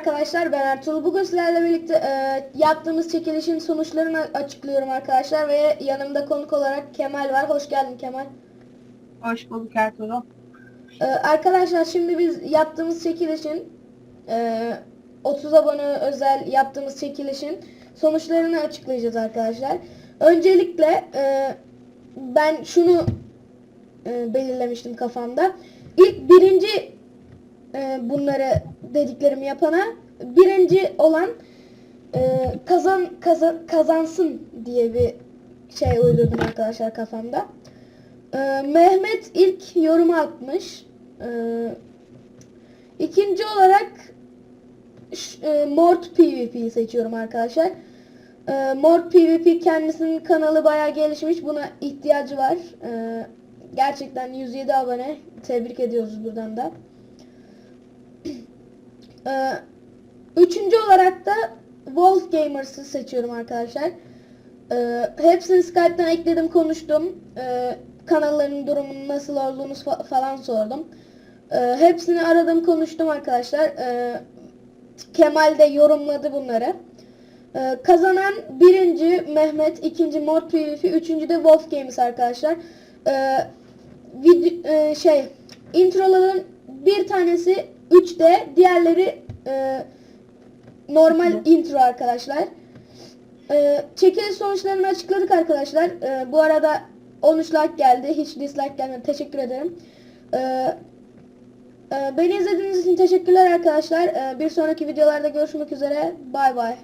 arkadaşlar ben Ertuğrul. Bugün sizlerle birlikte e, yaptığımız çekilişin sonuçlarını açıklıyorum arkadaşlar ve yanımda konuk olarak Kemal var. Hoş geldin Kemal. Hoş bulduk Ertuğrul. E, arkadaşlar şimdi biz yaptığımız çekilişin e, 30 abone özel yaptığımız çekilişin sonuçlarını açıklayacağız arkadaşlar. Öncelikle e, ben şunu e, belirlemiştim kafamda. İlk birinci e, bunları dediklerimi yapana birinci olan e, kazan, kazan kazansın diye bir şey uydurdum arkadaşlar kafamda. E, Mehmet ilk yorumu atmış. E, ikinci olarak e, Mort PvP'yi seçiyorum arkadaşlar. E, Mort PvP kendisinin kanalı bayağı gelişmiş. Buna ihtiyacı var. E, gerçekten 107 abone. Tebrik ediyoruz buradan da. Ee, üçüncü olarak da Wolf Gamers'ı seçiyorum arkadaşlar. Ee, hepsini Skype'tan ekledim konuştum. Ee, kanallarının durumunun nasıl olduğunu fa- falan sordum. Hepsini aradım konuştum arkadaşlar. Kemal de yorumladı bunları. Ee, kazanan birinci Mehmet, ikinci Mod PvP, üçüncü de Wolf Games arkadaşlar. Ee, video, e, şey introların bir tanesi 3D, diğerleri e, normal intro arkadaşlar. E, çekiliş sonuçlarını açıkladık arkadaşlar. E, bu arada 13 like geldi. Hiç dislike gelmedi. Teşekkür ederim. E, e, beni izlediğiniz için teşekkürler arkadaşlar. E, bir sonraki videolarda görüşmek üzere. Bay bay.